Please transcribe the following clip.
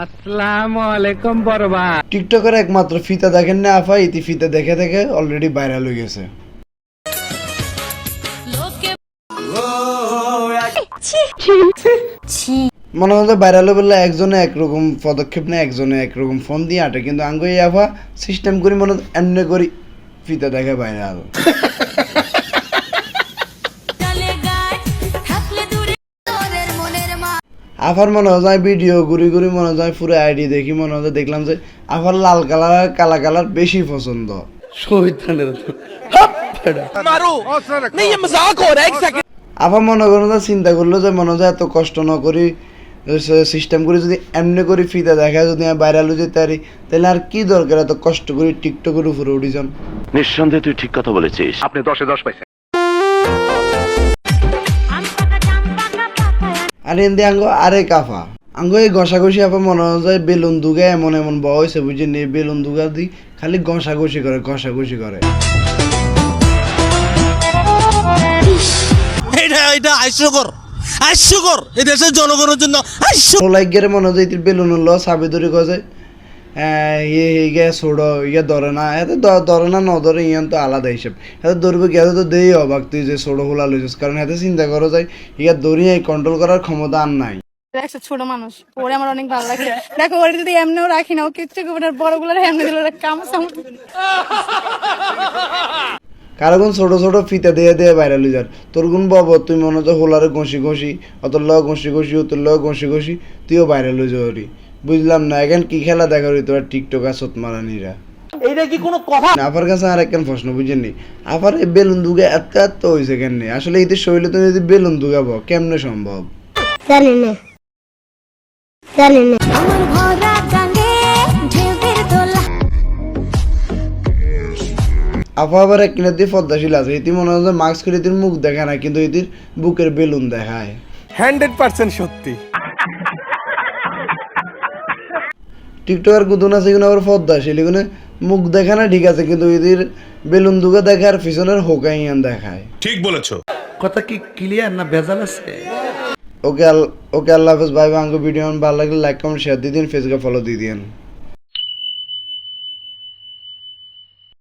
আসসালামু আলাইকুম বরবা টিকটকের একমাত্র ফিতা দেখেন না আফা ইতি ফিতা দেখে দেখে অলরেডি ভাইরাল হয়ে গেছে। মনে হচ্ছে ভাইরাল বললে একজনে একরকম পদক্ষেপ নেয় একজনে একরকম ফোন দিয়ে আটে কিন্তু আঙ্গ এই আফা সিস্টেম করি মনে হয় এমনি করি ফিতা দেখে ভাইরাল আফার মনে হয় যায় ভিডিও ঘুরি ঘুরি মনে হয় পুরো আইডি দেখি মনে হয় দেখলাম যে আফার লাল কালার আর কালা কালার বেশি পছন্দ। আবার মনে করো যে চিন্তা করল যে মনে হয় এত কষ্ট না করি সিস্টেম করে যদি এমনি করে ফিতা দেখা যদি আমি ভাইরাল হয়ে যেতে পারি তাহলে আর কি দরকার এত কষ্ট করি টিকটকের উপরে উঠি যান? নিঃসন্দেহে তুই ঠিক কথা বলেছিস। আর এমনি আঙ্গো আরে কাফা। আঙ্গো এই ঘষাঘষি আপা মনে হয় যায় বেলুন দুগা এমন এমন বয়সে বুঝি নেই বেলুন দুগা দি খালি ঘষাঘষি করে ঘষাঘষি করে। এটা এটা হাস্যকর হাস্যকর। এই দেশের জনগণের জন্য হাস্য লাইগের মনে হয় বেলুন ল সাবি ধরে কছে ইয়ে ইয়ে ছোড়ো ইয়ে ধরে না এতে ধরে না ন ধরে ইয়ান তো আলাদা হিসেব এতে ধরবে তো দেই অবাক তুই যে ছোড়ো হোলা লইছিস কারণ এতে চিন্তা করো যায় ইয়া দড়িয়ে কন্ট্রোল করার ক্ষমতা আর নাই একটা ছোট মানুষ ওরে আমার অনেক ভালো লাগে দেখো ওরে যদি এমনিও রাখি না ও কিচ্ছু করবে বড়গুলোর এমনি দিল কাম সাম কারণ ছোট ছোট ফিতা দিয়ে দিয়ে বাইরে লই যার তোর গুণ বব তুই মনে হচ্ছে হোলারে ঘষি ঘষি অতর লগ ঘষি ঘষি ঘষি ঘষি তুইও বাইরে লই যাওয়ারি বুঝলাম না এখন কি খেলা দেখা রই তোরা টিকটক আর সত মারানিরা। এটা কি কোনো কথা? আপার কাছে আর একখান প্রশ্ন বুঝেননি? আপার এই বেলুন দুগে এত এত হয়েছে কেন আসলে এতে শরীরে তুমি যদি বেলুন দুগাবো কেমনে সম্ভব? জানি না। জানি না। আপা আবার এক কিনার দিয়ে পদ্মাশীল আছে। এটি মনে হয় মাস্ক করে এটির মুখ দেখা না কিন্তু এটির বুকের বেলুন দেখায়। হান্ড্রেড পার্সেন্ট সত্যি। টিকটকার গুদুন আছে কিনা আবার পদ্মাশীল এখানে মুখ দেখা না ঠিক আছে কিন্তু এদের বেলুন দুগা দেখে আর পিছনের হোকাইয়ান দেখায়। ঠিক বলেছ। কথা কি ক্লিয়ার না ভেজাল আছে? ওকে আল ওকে আল্লাহ হাফেজ ভাই ভাঙ্গো ভিডিও ভালো লাগলে লাইক কমেন্ট শেয়ার দিয়ে দিন ফেসবুকে ফলো দিয়ে দিন।